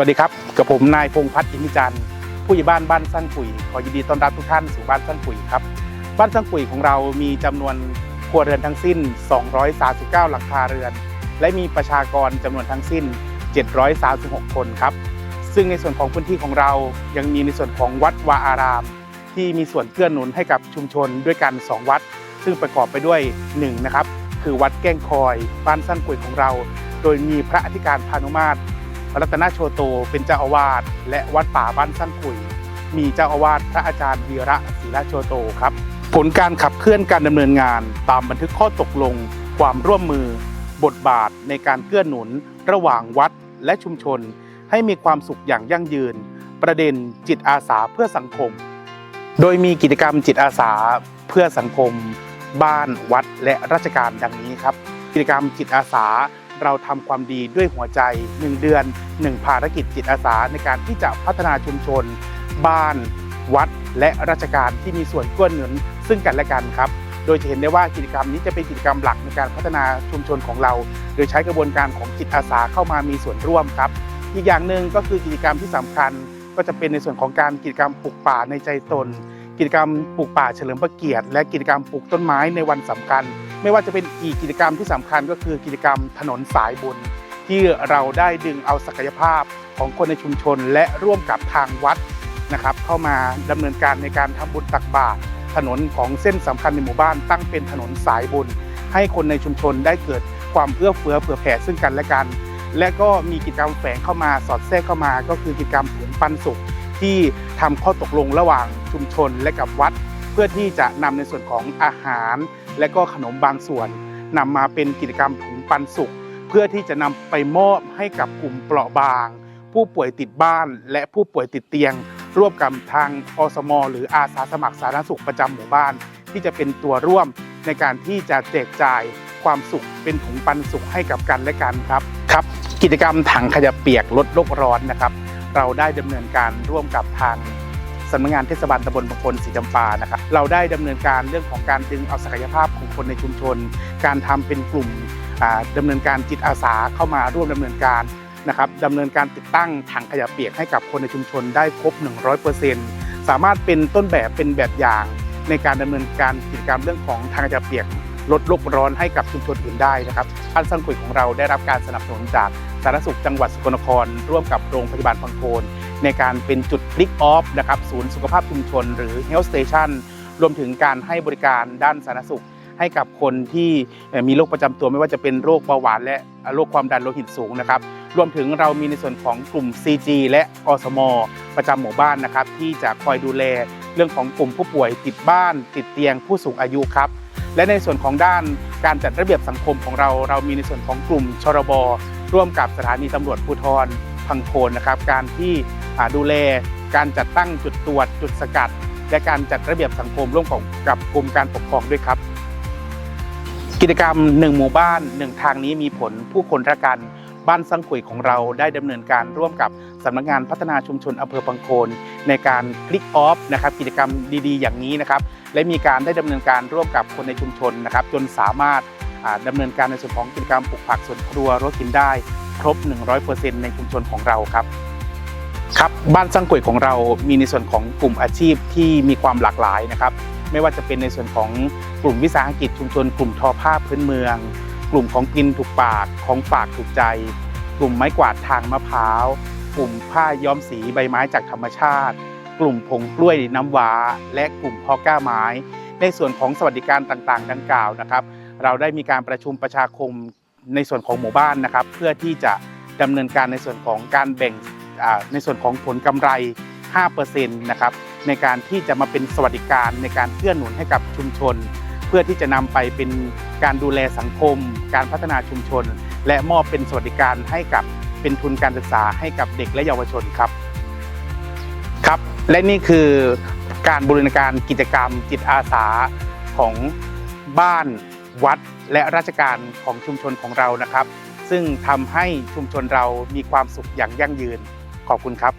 วัสดีครับกับผมนายพงพัฒน์อินทิจันทร์ผู้ใหญ่บ้านบ้านสั้นปุ๋ยขอยินดีต้อนรับทุกท่านสู่บ้านสั้นปุ๋ยครับบ้านสั้นปุ๋ยของเรามีจำนวนครัวเรือนทั้งสิ้น 239 หลังคาเรือน และมีประชากรจำนวนทั้งสิ้น 736 คนครับ ซึ่งในส่วนของพื้นที่ของเรายังมีในส่วนของวัดวาอาราม ที่มีส่วนเกื้อหนุนให้กับชุมชนด้วยกัน 2 วัด ซึ่งประกอบไปด้วย1นะครับคือวัดแก้งคอย บ้านสั้นปุ๋ยของเรา โดยมีพระอธิการพานุมาตร รัตนโชโตเป็นเจ้าอาวาสและวัดป่าบ้านสั้นขุย มีเจ้าอาวาสพระอาจารย์วีระศรีราโชโตครับ ผลการขับเคลื่อนการดำเนินงานตามบันทึกข้อตกลง ความร่วมมือ บทบาทในการเกื้อหนุน ระหว่างวัดและชุมชน ให้มีความสุขอย่างยั่งยืน ประเด็นจิตอาสาเพื่อสังคม โดยมีกิจกรรมจิตอาสาเพื่อสังคม บ้านวัดและราชการดังนี้ครับ กิจกรรมจิตอาสา เราทำความดีด้วยหัวใจ 1 เดือน 1 ภารกิจจิตอาสาในการที่จะพัฒนาชุมชน บ้าน วัด และราชการที่มีส่วนเกื้อหนุนซึ่งกันและกันครับ โดยจะเห็นได้ว่ากิจกรรมนี้จะเป็นกิจกรรมหลักในการพัฒนาชุมชนของเรา โดยใช้กระบวนการของจิตอาสาเข้ามามีส่วนร่วมครับ อีกอย่างหนึ่งก็คือกิจกรรมที่สำคัญ ก็จะเป็นในส่วนของการกิจกรรมปลูกป่าในใจตน กิจกรรมปลูกป่าเฉลิมพระเกียรติ และกิจกรรมปลูกต้นไม้ในวันสำคัญ ไม่ว่าจะเป็นอีกกิจกรรมที่สำคัญก็คือกิจกรรมถนนสายบุญที่เราได้ดึงเอาศักยภาพของคนในชุมชน และร่วมกับทางวัดนะครับ เข้ามาดำเนินการในการทำบุญตักบาตรถนนของเส้นสำคัญในหมู่บ้าน ตั้งเป็นถนนสายบุญ ให้คนในชุมชนได้เกิดความเอื้อเฟื้อเผื่อแผ่ซึ่งกันและกัน และก็มีกิจกรรมแฝงเข้ามาสอดแทรกเข้ามา ก็คือกิจกรรมถุงปันสุขที่ทำข้อตกลงระหว่างชุมชนและกับวัด เพื่อที่จะนำในส่วนของอาหาร และก็ขนมบางส่วนนำมาเป็นกิจกรรมถุงปันสุข เพื่อที่จะนำไปมอบให้กับกลุ่มเปราะบาง ผู้ป่วยติดบ้าน และผู้ป่วยติดเตียง ร่วมกับทางอสม หรืออาสาสมัครสาธารณสุขประจำหมู่บ้าน ที่จะเป็นตัวร่วมในการที่จะแจกจ่ายความสุขเป็นถุงปันสุขให้กับกันและกันครับครับ กิจกรรมถังขยะเปียกลดโลกร้อนนะครับ เราได้ดำเนินการร่วมกับทาง สำนักงานเทศบาลตำบลบางคนสีจำปานะครับเราได้ดำเนินการเรื่องของการดึงเอาศักยภาพของคนในชุมชน การทำเป็นกลุ่มอ่าดำเนินการจิตอาสาเข้ามาร่วมดำเนินการนะครับดำเนินการติดตั้งถังขยะเปียกให้กับคนในชุมชนได้ครบ 100%สามารถเป็นต้นแบบเป็นแบบอย่างในการดำเนินการกิจกรรมเรื่องของถังขยะเปียกลดโลกร้อนให้กับชุมชนอื่นได้นะครับอันสังคุยของเราได้รับการสนับสนุนจากสาธารณสุขจังหวัดสกลนคร ร่วมกับโรงพยาบาลพังโคน ในการเป็นจุดพลิกออฟนะครับศูนย์สุขภาพชุมชน หรือ Health Station รวมถึงการให้บริการด้านสาธารณสุข ให้กับคนที่มีโรคประจำตัวไม่ว่าจะเป็นโรคเบาหวานและโรคความดันโลหิตสูงนะครับรวมถึงเรามีในส่วนของกลุ่ม CG และอสม ประจำหมู่บ้านนะครับ ที่จะคอยดูแลเรื่องของกลุ่มผู้ป่วยติดบ้าน ติดเตียงผู้สูงอายุครับและในส่วนของด้านการจัดระเบียบสังคมของเรา เรามีในส่วนของกลุ่มชรบร่วมกับสถานีตำรวจภูธร พังโคนนะครับ การที่อ่าดูแลการจัดตั้งจุดตรวจจุดสกัด และการจัดระเบียบสังคมร่วมกับกับกรมการปกครองด้วยครับ กิจกรรม1หมู่บ้าน1ทางนี้มีผลผู้คนรักกันบ้านสังขุยของเราได้ดำเนินการร่วมกับสำนักงานพัฒนาชุมชนอำเภอพังโคนในการคลิกออฟนะครับกิจกรรมดีๆ อย่างนี้นะครับและมีการได้ดำเนินการร่วมกับคนในชุมชนนะครับจนสามารถอ่าดำเนินการในส่วนของกิจกรรมปลูกผักสวนครัวรถกินได้ ครบ 100%ในชุมชนของเราครับครับบ้านสังกุยของเรามีในส่วนของกลุ่มอาชีพที่มีความหลากหลายนะครับ ไม่ว่าจะเป็นในส่วนของกลุ่มวิสาหกิจชุมชน กลุ่มทอผ้าพื้นเมือง กลุ่มของกินถูกปากของฝากถูกใจ กลุ่มไม้กวาดทางมะพร้าว กลุ่มผ้าย้อมสีใบไม้จากธรรมชาติ กลุ่มผงกล้วยน้ำว้า และกลุ่มพอก้าไม้ ในส่วนของสวัสดิการต่างๆ ดังกล่าวนะครับ เราได้มีการประชุมประชาคม ในส่วนของหมู่บ้านนะครับ เพื่อที่จะดำเนินการในส่วนของการแบ่งในส่วนของผลกำไร 5%นะครับในการที่จะมาเป็นสวัสดิการในการเกื้อหนุนให้กับชุมชน เพื่อที่จะนำไปเป็นการดูแลสังคม การพัฒนาชุมชน และมอบเป็นสวัสดิการให้กับเป็นทุนการศึกษาให้กับเด็กและเยาวชนครับครับ และนี่คือการบริการกิจกรรมจิตอาสาของบ้าน วัดและราชการของชุมชนของเรานะครับ ซึ่งทำให้ชุมชนเรามีความสุขอย่างยั่งยืนขอบคุณครับ